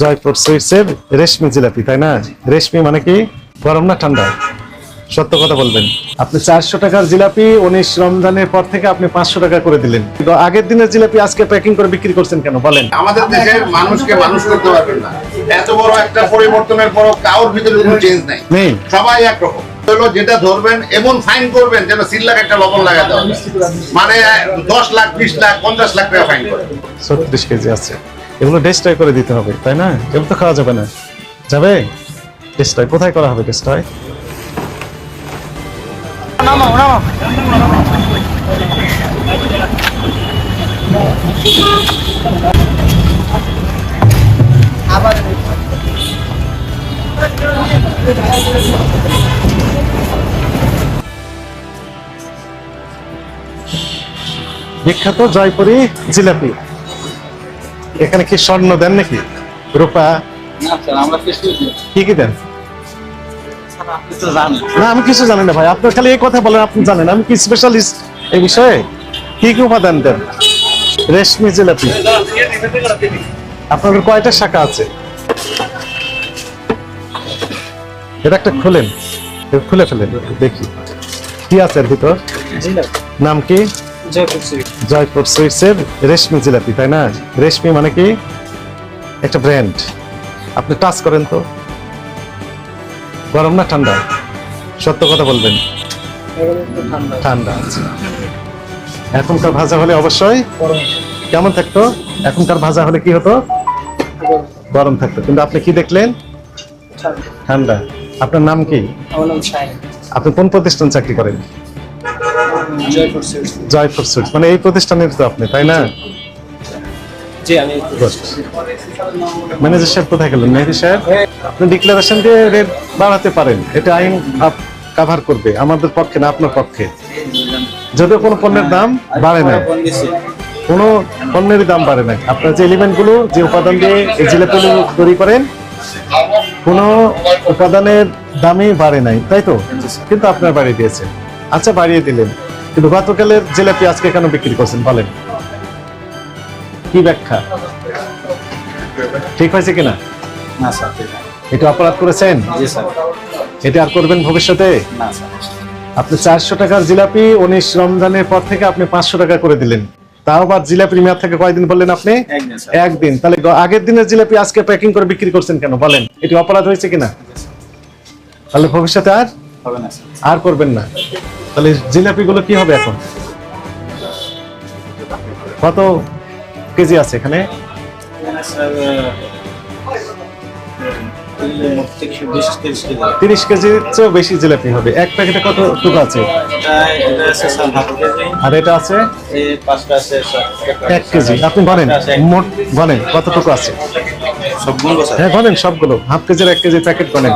জয়পুর সুইটসের রেশমি জিলাপি তাই না? রেশমি মানে কি? গরম না ঠান্ডা? সত্য কথা বলবেন। আপনি চারশো টাকার জিলাপি উনিশ রমজানের পর থেকে আপনি পাঁচশো টাকা করে দিলেন। কিন্তু আগের দিনের জিলাপি আজকে প্যাকিং করে বিক্রি করছেন কেন? বলেন। আমাদের দেশের মানুষকে মানুষ করতে পারবেন না। এত বড় একটা পরিবর্তনের পরও কারোর ভিতরে কোনো চেঞ্জ নাই। সবাই একরকম। হলো যেটা ধরবেন এমন ফাইন করবেন যেন তিন লাখ একটা লবণ লাগাতে হবে মানে দশ লাখ বিশ লাখ পঞ্চাশ লাখ টাকা ফাইন করে। ছত্রিশ কেজি আছে। এগুলো ডেস্ট্রয় করে দিতে হবে তাই না? এগুলো তো খাওয়া যাবে না। যাবে? ডেস্ট্রয় কোথায় করা হবে ডেস্ট্রয় বিখ্যাত জয়পুরি জিলাপি। এখানে কি স্বর্ণ দেন নাকি? রূপা? কি কি দেন? না আমি কিছু জানি না ভাই। আপনার খালি এই কথা বলেন আপনি জানেন। আমি কি স্পেশালিস্ট এই বিষয়ে? কি কি উপাদান দেন? রেশমি জিলাপি। আপনাদের কয়টা শাখা আছে? এটা একটা খুলেন। খুলে ফেলেন দেখি। কি আছে এর ভিতর? নাম কি? জয়পুর সুইটসের রেশমি জিলাপি তাই না? রেশমি মানে কি? একটা ব্র্যান্ড আপনি টাচ করেন তো। গরম না ঠান্ডা? সত্য কথা বলবেন। ঠান্ডা। আছে এখনকার ভাজা হলে অবশ্যই কেমন থাকতো? এখনকার ভাজা হলে কি হতো? গরম। থাকতো। কিন্তু আপনি কি দেখলেন? ঠান্ডা। আপনার নাম কি? আমার নাম শাহিন। আপনি কোন প্রতিষ্ঠান চাকরি করেন? জয়পুর সুইটস মানে এই প্রতিষ্ঠানের তো আপনি তাই না? ম্যানেজার সাহেব কোথায় গেলেন? মেহেদি সাহেব? আপনি ডিক্লারেশন দিয়ে রেট বাড়াতে পারেন। এটা আইন কাভার করবে। আমাদের পক্ষে না আপনার পক্ষে। যদিও কোনো পণ্যের দাম বাড়ে না। কোনো পণ্যেরই দাম বাড়ে না। আপনার যে এলিমেন্টগুলো যে উপাদান দিয়ে এই জিলাপিগুলো তৈরি করেন কোনো উপাদানের দামই বাড়ে নাই। তাই তো? কিন্তু আপনার বাড়িয়ে দিয়েছে। আচ্ছা বাড়িয়ে দিলেন। কিন্তু গতকালের জিলাপি আজকে কেন বিক্রি করছেন বলেন? কি ব্যাখ্যা? ঠিক হয়েছে কিনা? না স্যার এটা অপরাধ করেছেন? এটা আর করবেন ভবিষ্যতে? না স্যার। আপনি চারশো টাকার জিলাপি উনিশ রমজানের পর থেকে আপনি পাঁচশো টাকা করে দিলেন। তাও আবার জিলাপির মেয়াদ থেকে কয়দিন বললেন আপনি? একদিন তাহলে আগের দিনের জিলাপি আজকে প্যাকিং করে বিক্রি করছেন কেন বলেন? এটি অপরাধ হয়েছে কিনা? তাহলে ভবিষ্যতে আর হবে না আর করবেন না। তাহলে জিলাপি গুলো কি হবে এখন? কত কেজি আছে এখানে? তিরিশ কেজি চেয়েও বেশি জিলাপি হবে। এক প্যাকেটে কত টুকু আছে? আর এটা আছে? এক কেজি। আপনি মোট কতটুকু আছে? হ্যাঁ বলেন সবগুলো। হাফ কেজির এক কেজি প্যাকেট বলেন।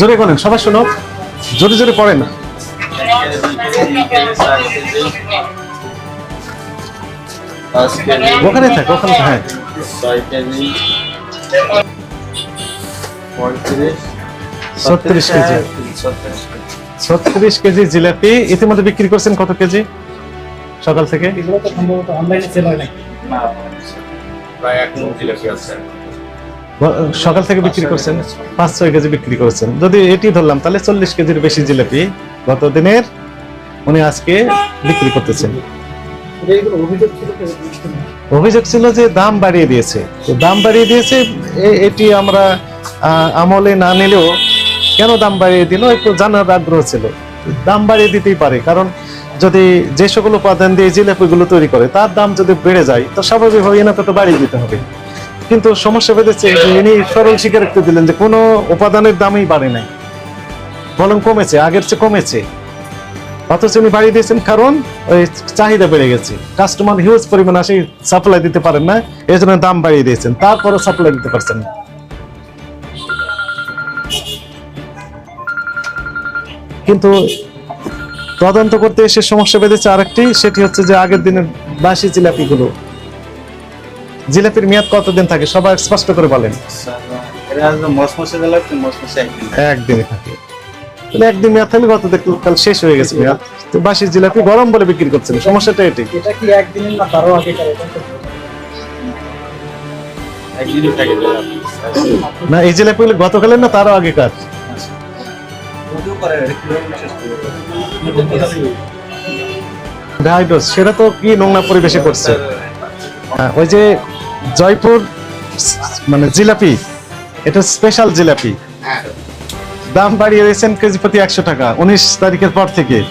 জোরে করেন সবাই শোনো জোরে জোরে পড়েন। ওখানে থাক ওখানে হ্যাঁ। কেজি ছত্রিশ কেজি। ছত্রিশ কেজি জিলাপি। ইতিমধ্যে বিক্রি করছেন কত কেজি? সকাল থেকে? না প্রায় এক জিলাপি আছে। সকাল থেকে বিক্রি করছেন পাঁচ ছয় কেজি বিক্রি করেছেন। যদি এটি ধরলাম তাহলে চল্লিশ কেজির বেশি জিলাপি গত দিনের উনি আজকে বিক্রি করতেছেন। অভিযোগ ছিল যে দাম বাড়িয়ে দিয়েছে। তো দাম বাড়িয়ে দিয়েছে এটি আমরা আমলে না নিলেও কেন দাম বাড়িয়ে দিল একটু জানার আগ্রহ ছিল। দাম বাড়িয়ে দিতেই পারে কারণ যদি যে সকল উপাদান দিয়ে জিলাপিগুলো তৈরি করে তার দাম যদি বেড়ে যায় তো স্বাভাবিকভাবে এনাকে তো বাড়িয়ে দিতে হবে। কিন্তু সমস্যা বেঁধেছে ইনি সরল স্বীকারোক্তি দিলেন যে কোনো উপাদানের দামই বাড়ে নাই। বরং কমেছে, আগের চেয়ে কমেছে। অথচ উনি বাড়িয়ে দিয়েছেন কারণ ওই চাহিদা বেড়ে গেছে। কাস্টমার হিউজ পরিমাণ আসে সাপ্লাই দিতে পারেন না এই জন্য দাম বাড়িয়ে দিয়েছেন। তারপরে সাপ্লাই দিতে পারছেন না। কিন্তু তদন্ত করতে এসে সমস্যা বেঁধেছে আরেকটি, সেটি হচ্ছে যে আগের দিনের বাসি জিলাপিগুলো। জিলাপির মেয়াদ কতদিন থাকে? সবাই স্পষ্ট করে বলেন। একদিন থাকে। একদিনে থাকে। তাহলে একদিন মেয়াদ থাকলে গত কাল শেষ হয়ে গেছে মেয়াদ। তো বাসি জিলাপি গরম বলে বিক্রি করছেন। সমস্যাটা এটি। এটা কি একদিনের না তারও আগে একদিনও থাকে দিলাম না এই জিলাপিগুলো গতকালের না তারও আগেকার? সেটা তো কি নোংরা পরিবেশে করছে? হ্যাঁ, ওই যে জয়পুর মানে জিলাপি এটা স্পেশাল জিলাপি। হ্যাঁ। দাম বাড়িয়ে দিয়েছেন কেজি প্রতি একশো টাকা উনিশ তারিখের পর থেকে।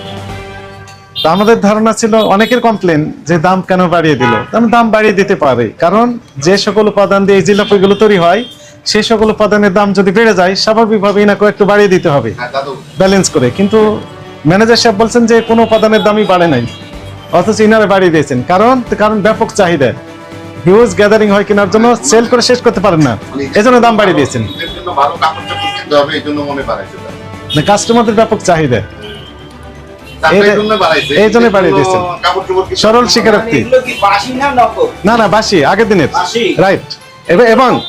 তো আমাদের ধারণা ছিল অনেকের কমপ্লেন যে দাম কেন বাড়িয়ে দিল। আমি দাম বাড়িয়ে দিতে পারে। কারণ যে সকল উপাদান দিয়ে এই জিলাপিগুলো তৈরি হয় সেই সকল উপাদানের দাম যদি বেড়ে যায় স্বাভাবিকভাবে এনাকে একটু বাড়িয়ে দিতে হবে। হ্যাঁ ব্যালেন্স করে। কিন্তু ম্যানেজার সাহেব বলছেন যে কোনো উপাদানের দামই বাড়ে নাই। অথচ ইনারে বাড়িয়ে দিয়েছেন। কারণ কারণ ব্যাপক চাহিদা। হিউজ গ্যাদারিং হয় কেনার জন্য সেল করে শেষ করতে পারেন না। এজন্য দাম বাড়িয়ে দিয়েছেন। এর জন্য ভালো কাপড় চোপড় কিনতে হবে এই জন্য কাস্টমারদের ব্যাপক চাহিদা এই- জন্য বাড়িয়ে দিয়েছেন। সরল। স্বীকারোক্তি। এগুলো কি বাসি না না না বাসি আগের দিনের। বাসি? রাইট এবং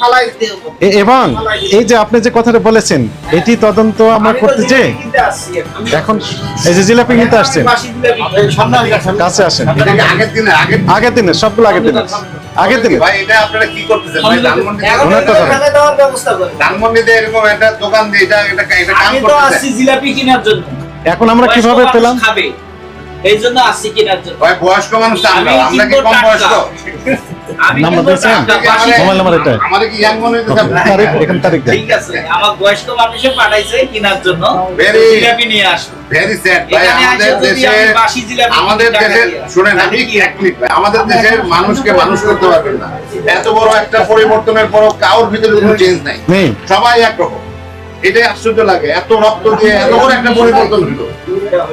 এ- এবং এই যে আপনি যে কথাটা বলেছেন এটি তদন্ত আমরা করতে যে এখন। এই যে জিলাপি নিতে আসছেন। কাছে আসেন। আগের দিনে? আগের আগের দিনের সবগুলো আগের দিনের আগের থেকে? ভাই এটা আপনারা কি করতেছেন? ভাই ধানমন্ডি দেওয়ার ব্যবস্থা করেন। ধানমন্ডিতে এরকম একটা দোকান দিয়ে এটা এটা এটা কাম আমি তো করতেছে। আসছি জিলাপি কেনার জন্য। এখন আমরা কীভাবে পেলাম? খাবে। এই জন্য আসছি কেনার জন্য। ভাই বয়স্ক মানুষ আমরা আমি আমরা কি কম বয়স্ক? নাম্বার দিয়েছেন? মোবাইল নাম্বার এটা। ইয়াং মনে? তারিখ এখানে তারিখ দেন। ঠিক আছে আমার বয়স্ক মানুষে পাঠাইছে কেনার জন্য। Very- জিলাপি নিয়ে আসো। ভেরি স্যাড ভাই আমাদের দেশে বাসি জিলাপি আমাদের দেশে। শুনেন আমি কি? এক মিনিট ভাই আমাদের দেশের মানুষকে মানুষ করতে পারবেন না। এত বড় একটা পরিবর্তনের পরও কারোর ভিতরে কোনো চেঞ্জ নাই। সবাই একরকম। এটাই আশ্চর্য লাগে এত রক্ত দিয়ে এত বড় একটা পরিবর্তন হলো।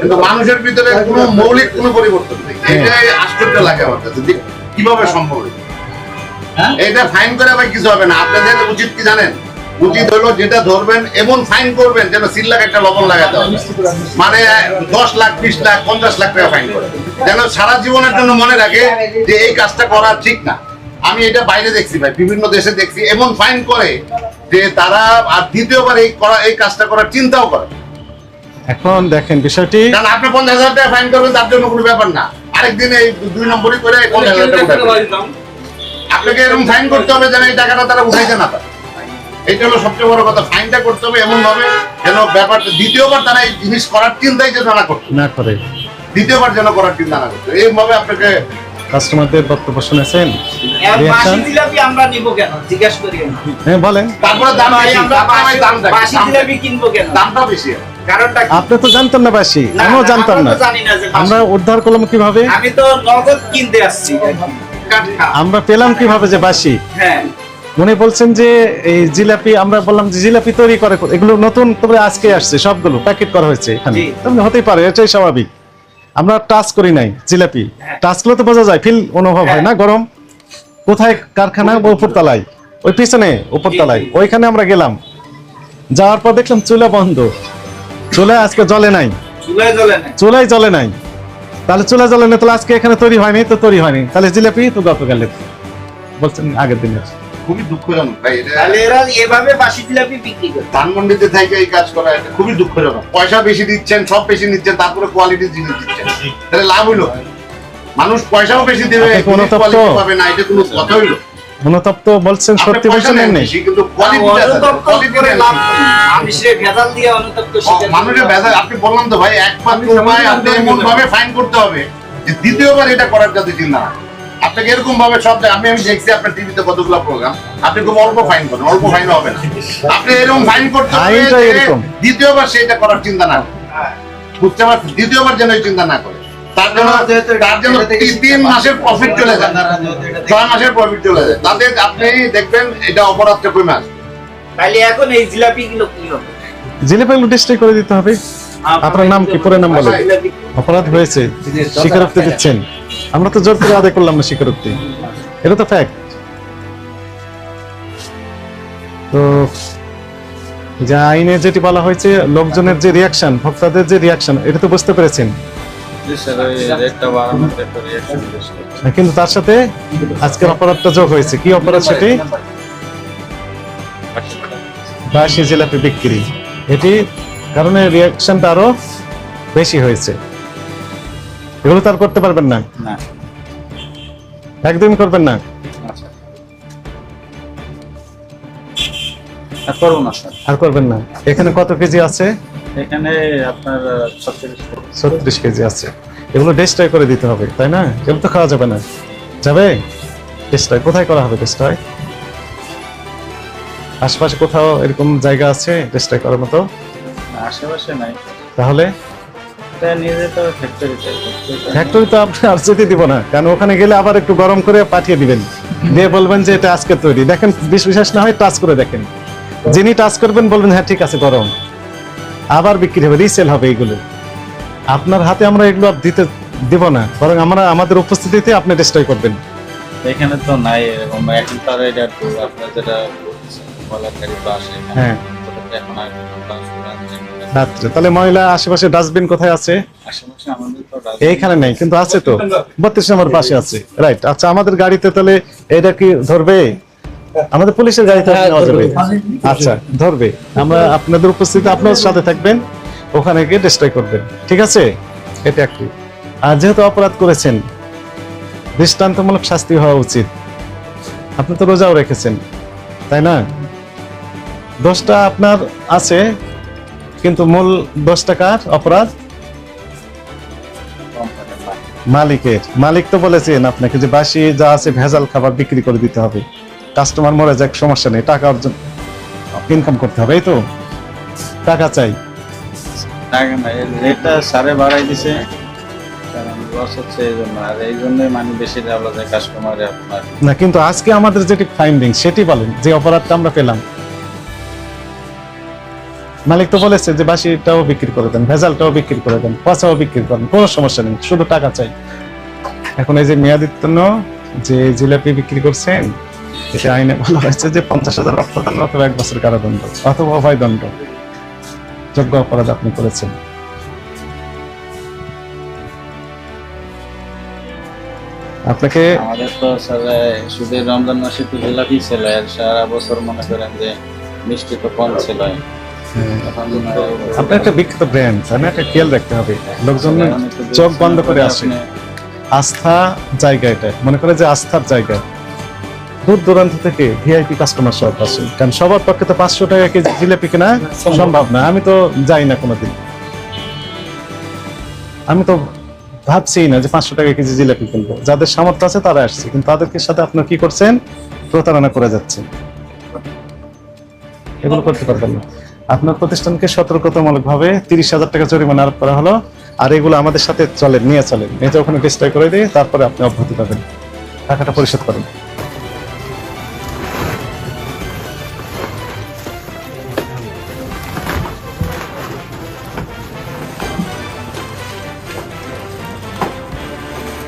কিন্তু মানুষের ভিতরে কোনো মৌলিক কোনো পরিবর্তন নেই। এটাই আশ্চর্য লাগে আমার কাছে। কীভাবে সম্ভব হলো? হ্যাঁ? এটা ফাইন করে ভাই কিছু হবে না। আপনাদের উচিত কি জানেন? উচিত হলো যেটা ধরবেন এমন ফাইন করবেন যেন সিল লাখ একটা লবণ লাগাতে হবে। মানে দশ লাখ বিশ লাখ পঞ্চাশ লাখ টাকা ফাইন করে। যেন সারা জীবনের জন্য মনে রাখে যে এই কাজটা করা ঠিক না। আমি এটা বাইরে দেখছি ভাই বিভিন্ন দেশে দেখছি এমন ফাইন করে যে তারা আর দ্বিতীয়বার এই করা এই কাজটা করার চিন্তাও করে। এখন দেখেন বিষয়টি কারণ আপনি পঞ্চাশ হাজার টাকা ফাইন করবেন তার জন্য কোনো ব্যাপার না। আরেকদিন এই দুই নম্বরই করে পঞ্চাশ হাজার টাকা। আপনাকে এরকম ফাইন করতে হবে যেন এই টাকাটা তারা উঠাইতে না পারে। এইটা হলো সবচেয়ে বড় কথা। ফাইনটা করতে হবে এমন ভাবে যেন ব্যাপারটা দ্বিতীয়বার তারা এই জিনিস করার চিন্তাই যেন না করতো না করে। দ্বিতীয়বার যেন করার চিন্তা না করতো এইভাবে আপনাকে কাস্টমারদের বক্তব্য শুনেছেন? এর বাসি Reaction? জিলাপি আমরা নিব কেন? জিজ্ঞাসা করি হ্যাঁ বলেন। তারপরে দাম ভাই, বেশি। আমরা তারপরে ভাই বাসি- দামটা কি? বাসি দাম- জিলাপি কিনবো কেন? দামটা বেশি। কারণটা আপনি তো জানতেন না বাসি। আমিও জানতাম না। আমরা উদ্ধার করলাম কীভাবে? আমি তো নগদ কিনতে আসছি। আমরা পেলাম কীভাবে যে বাসি? হ্যাঁ। উনি বলছেন যে এই জিলাপি আমরা বললাম যে জিলাপি তৈরি করে এগুলো নতুন তবে আজকে আসছে সবগুলো প্যাকেট করা হয়েছে এখানে। হতেই পারে এটাই স্বাভাবিক। আমরা টাচ করি নাই জিলাপি। হ্যাঁ। টাচ করলে তো বোঝা যায় ফিল অনুভব হয় না গরম। কোথায় কারখানা? উপরতলায় ওই পিছনে উপরতলায়। ওইখানে আমরা গেলাম। যাওয়ার পর দেখলাম চুলা বন্ধ। চুলা আজকে জলে নাই। চুলাই জলে নাই। তাহলে চুলা জলে না তাহলে আজকে এখানে তৈরি হয়নি তো তৈরি হয়নি। তাহলে জিলাপি তো গতকালের বলছেন আগের দিনের। খুবই দুঃখজনক ভাই এটা তাহলে এরা এভাবে বাসি জিলাপি বিক্রি করে। ধানমন্ডিতে থেকে এই কাজ করা এটা খুবই দুঃখজনক। পয়সা বেশি দিচ্ছেন সব বেশি নিচ্ছেন তারপরে কোয়ালিটির জিনিস দিচ্ছেন। তাহলে লাভ হলো মানুষ পয়সাও বেশি দেবে পাবে না এটা কোনো কথা হইল। মনোতপ্ত বলছেন সত্যি বলছেন কিন্তু অনুতপ্ত ভেজাল দিয়ে অনুতপ্ত মানুষের ভেজাল আপনি বললাম তো ভাই উপায় আপনি এমন ভাবে ফাইন করতে হবে যে দ্বিতীয়বার এটা করার যাতে চিন্তা না। আপনাকে এরকম ভাবে সব আমি আমি দেখছি আপনার টিভিতে কতগুলো প্রোগ্রাম আপনি খুব অল্প ফাইন করেন অল্প ফাইন হবে না। আপনি এরকম ফাইন করতে হবে দ্বিতীয়বার সেটা করার চিন্তা না। বুঝতে পারছেন? দ্বিতীয়বার যেন চিন্তা না করে তার জন্য তার জন্য তিন- তিন মাসের প্রফিট চলে যায়। ছয় মাসের প্রফিট চলে যায়। তাতে আপনি দেখবেন এটা অপরাধটা কমে আসবে। তাহলে এখন এই জিলাপি গুলো কি হবে? জিলেপাগুলো ডিস্ট্রিক্ট করে দিতে হবে। আপনার নাম কি? পুরো নাম বলেন। অপরাধ হয়েছে। স্বীকারোক্তি দিচ্ছেন। আমরা তো জোর করে আদায় করলাম না স্বীকারোক্তি। এটা তো ফ্যাক্ট তো যে আইনে যেটি বলা হয়েছে লোকজনের যে রিয়াকশন ভোক্তাদের যে রিয়াকশন এটা তো বুঝতে পেরেছেন। কিন্তু তার সাথে আজকের অপরাধটা যোগ হয়েছে। কি অপরাধ সেটি? বাসি জিলাপি বিক্রি। এটি কারণে রিয়াকশনটা আরও বেশি হয়েছে। এগুলো তো আর করতে পারবেন না? না। একদমই করবেন না? আচ্ছা। আর করব না স্যার। আর করবেন না। এখানে কত কেজি আছে? এখানে আপনার ছত্রিশ কেজি। আছে। এগুলো ডেস্ট্রয় করে দিতে হবে তাই না? এগুলো তো খাওয়া যাবে না। যাবে? ডেস্ট্রয় কোথায় করা হবে ডেস্ট্রয় আশেপাশে কোথাও এরকম জায়গা আছে ডেস্ট্রয় করার মতো? আশেপাশে নাই। তাহলে? ফ্যাক্টরি তো আপনি আর যেতে দিব না কারণ ওখানে গেলে আবার একটু গরম করে পাঠিয়ে দিবেন। দিয়ে বলবেন যে এটা আজকে তৈরি। দেখেন বিশ বিশেষ না হয় টাচ করে দেখেন। যিনি টাচ করবেন বলবেন হ্যাঁ ঠিক আছে গরম। আবার বিক্রি হবে রিসেল হবে এগুলো। আপনার হাতে আমরা এগুলো আর দিতে দিব না বরং আমরা আমাদের উপস্থিতিতে আপনি ডিস্ট্রয় করবেন। এখানে তো নাই এরকম এখন তার এটা আপনার যেটা তো আসে হ্যাঁ। এখন আর ট্রান্সফার তাহলে ময়লা আশেপাশে ডাস্টবিন কোথায় আছে? আশেপাশে আমাদের তো রাজ- এইখানে নেই কিন্তু আছে তো। বত্রিশ নম্বর পাশে আছে। রাইট আচ্ছা আমাদের গাড়িতে তাহলে এটা কি ধরবে? আমাদের পুলিশের গাড়িতে নেওয়া যাবে আচ্ছা ধরবে। আমরা আপনাদের উপস্থিতি আপনার সাথে থাকবেন ওখানে গিয়ে ডিস্ট্রয় করবেন। ঠিক আছে? এটা একটি। আর যেহেতু অপরাধ করেছেন দৃষ্টান্তমূলক শাস্তি হওয়া উচিত। আপনি তো রোজাও রেখেছেন তাই না? দোষটা আপনার আছে কিন্তু মূল দশ টাকার অপরাধ? মালিকের। মালিক তো বলেছেন আপনাকে যে বাসি যা আছে ভেজাল খাবার বিক্রি করে দিতে হবে। কাস্টমার মরে যাক সমস্যা নেই টাকা অর্জন ইনকাম করতে হবে এই তো। টাকা চাই। টাকা না রেটটা সাড়ে বাড়াই দিছে। লস হচ্ছে এই জন্য আর এই জন্যই মানে বেশি ডাবলা যায় কাস্টমারে আপনার। না কিন্তু আজকে আমাদের যেটি ফাইন্ডিং সেটি বলেন যে অপরাধটা আমরা পেলাম। মালিক তো বলেছে যে বাসিটাও বিক্রি করে দেন ভেজালটাও বিক্রি করে দেন পচাও বিক্রি করেন কোনো সমস্যা নেই শুধু টাকা চাই। এখন এই যে মেয়াদিত্তন্য যে জিলাপি বিক্রি করছেন এটা আইনে বলা হয়েছে যে পঞ্চাশ হাজার অর্থদণ্ড অথবা এক বছর কারাদণ্ড অথবা অভয় দণ্ড যোগ্য অপরাধ আপনি করেছেন। আপনাকে আমাদের তো স্যার শুধু রমজান মাসে তো জিলাপি ছিল আর সারা বছর মনে করেন যে মিষ্টি তো কম ছিল। আপনার একটা বিখ্যাত ব্র্যান্ড তাই না একটা খেয়াল রাখতে হবে। লোকজন চোখ বন্ধ করে আসে। আস্থা জায়গা এটা। মনে করে যে আস্থার জায়গা। দূর দূরান্ত থেকে ভিআইপি কাস্টমার সব আসে কারণ সবার পক্ষে তো পাঁচশো টাকা কেজি জিলাপি কেনা সম্ভব না। আমি তো যাই না কোনোদিন। আমি তো ভাবছি না যে পাঁচশো টাকা কেজি জিলাপি কিনবো। যাদের সামর্থ্য আছে তারা আসছে। কিন্তু তাদেরকে সাথে আপনার কি করছেন? প্রতারণা করে যাচ্ছেন। এগুলো করতে পারবেন না। আপনার প্রতিষ্ঠানকে সতর্কতামূলক ভাবে তিরিশ হাজার টাকা জরিমানা আরোপ করা হলো। আর এগুলো আমাদের সাথে চলেন নিয়ে চলেন এটা ওখানে ডিস্ট্রয় করে দিয়ে তারপরে আপনি অব্যাহতি পাবেন। টাকাটা পরিশোধ করেন।